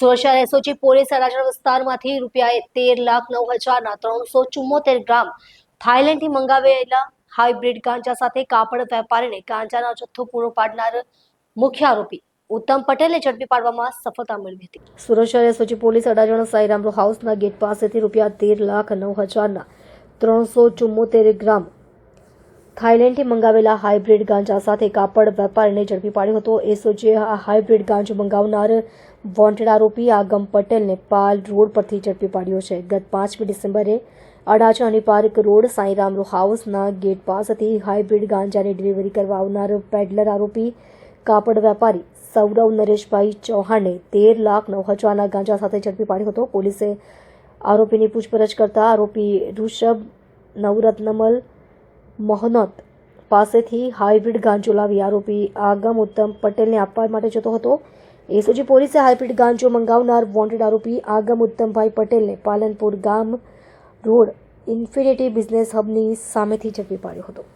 સુરત શહેર પોલીસ અડાજણ વિસ્તારમાંથી રૂપિયા તેર લાખ નવ હજારના ત્રણસો ચુમ્મોતેર ગ્રામ થાઇલેન્ડથી મંગાવેલા હાઇબ્રિડ ગાંજા સાથે કાપડ વેપારીને ગાંજાનો જથ્થો પૂરો પાડનાર મુખ્ય આરોપી ઉત્તમ પટેલે ઝડપી પાડવામાં સફળતા મેળવી હતી. સુરત શહેર એસઓજી પોલીસ અડાજણ સાઈરામ હાઉસના ગેટ પાસેથી રૂપિયા તેર લાખ નવ હજારના ત્રણસો ચુમ્મોતેર ગ્રામ થાઇલેન્ડથી મંગાવેલા હાઇબ્રિડ ગાંજા સાથે કાપડ વેપારીને ઝડપી પાડ્યો હતો. એસઓજીએ આ હાઇબ્રિડ ગાંજો મંગાવનાર વોન્ટેડ આરોપી આગમ પટેલને પાલ રોડ પરથી ઝડપી પાડ્યો છે. ગત પાંચમી ડિસેમ્બરે અડાચાની પાર્ક રોડ સાંઈરામરો હાઉસના ગેટ પાસેથી હાઇબ્રિડ ગાંજાની ડિલિવરી કરવા આવનાર પેડલર આરોપી, કાપડ વેપારી સૌરવ નરેશભાઈ ચૌહાણને તેર લાખ નવ હજારના ગાંજા સાથે ઝડપી પાડ્યો હતો. પોલીસે આરોપીની પૂછપરછ કરતા આરોપી ઋષભ નવરત્નમલ મોહનત પાસેથી હાઇબ્રિડ ગાંજો લાવી આરોપી આગમ ઉત્તમ પટેલને આપવા માટે જતો હતો. એસઓજી પોલીસે હાઇબ્રિડ ગાંજો મંગાવનાર વોન્ટેડ આરોપી આગમ ઉત્તમભાઈ પટેલને પાલનપુર ગામ રોડ ઇન્ફિનિટી બિઝનેસ હબની સામેથી ઝડપી પાડ્યો હતો.